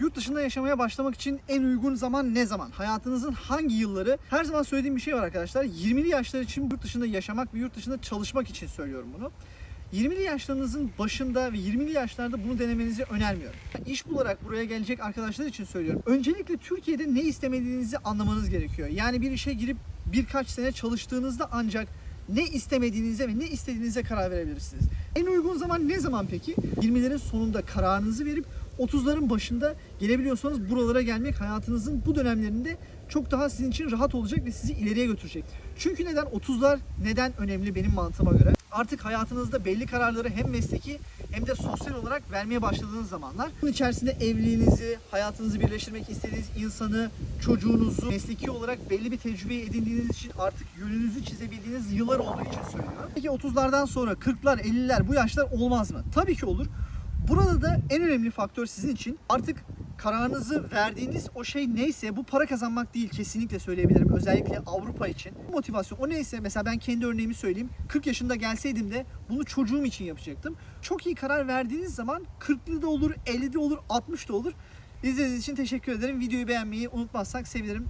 Yurt dışında yaşamaya başlamak için en uygun zaman ne zaman? Hayatınızın hangi yılları? Her zaman söylediğim bir şey var arkadaşlar. 20'li yaşlar için yurt dışında yaşamak ve yurt dışında çalışmak için söylüyorum bunu. 20'li yaşlarınızın başında ve 20'li yaşlarda bunu denemenizi önermiyorum. İş bularak buraya gelecek arkadaşlar için söylüyorum. Öncelikle Türkiye'de ne istemediğinizi anlamanız gerekiyor. Yani bir işe girip birkaç sene çalıştığınızda ancak ne istemediğinize ve ne istediğinize karar verebilirsiniz. En uygun zaman ne zaman peki? 20'lerin sonunda kararınızı verip 30'ların başında gelebiliyorsanız buralara gelmek hayatınızın bu dönemlerinde çok daha sizin için rahat olacak ve sizi ileriye götürecek. Çünkü neden 30'lar neden önemli benim mantığıma göre? Artık hayatınızda belli kararları hem mesleki hem de sosyal olarak vermeye başladığınız zamanlar. Bunun içerisinde evliliğinizi, hayatınızı birleştirmek istediğiniz insanı, çocuğunuzu mesleki olarak belli bir tecrübeyi edindiğiniz için artık yönünüzü çizebildiğiniz yıllar olduğu için söylüyorum. Peki 30'lardan sonra 40'lar, 50'ler bu yaşlar olmaz mı? Tabii ki olur. Burada da en önemli faktör sizin için artık kararınızı verdiğiniz o şey neyse bu para kazanmak değil kesinlikle söyleyebilirim. Özellikle Avrupa için. Motivasyon o neyse mesela ben kendi örneğimi söyleyeyim. 40 yaşında gelseydim de bunu çocuğum için yapacaktım. Çok iyi karar verdiğiniz zaman 40'lı da olur, 50'de olur, 60 da olur. İzlediğiniz için teşekkür ederim. Videoyu beğenmeyi unutmazsak sevinirim.